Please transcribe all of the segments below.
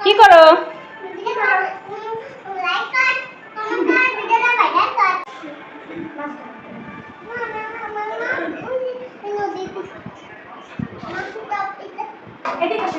কি করো? এদিকে আসো,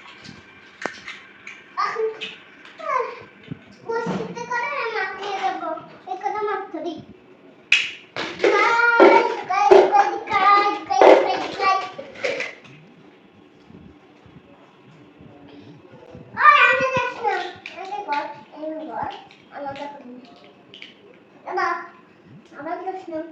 var, oyun var. Anlatabilirim. Ama, ama bilirsiniz.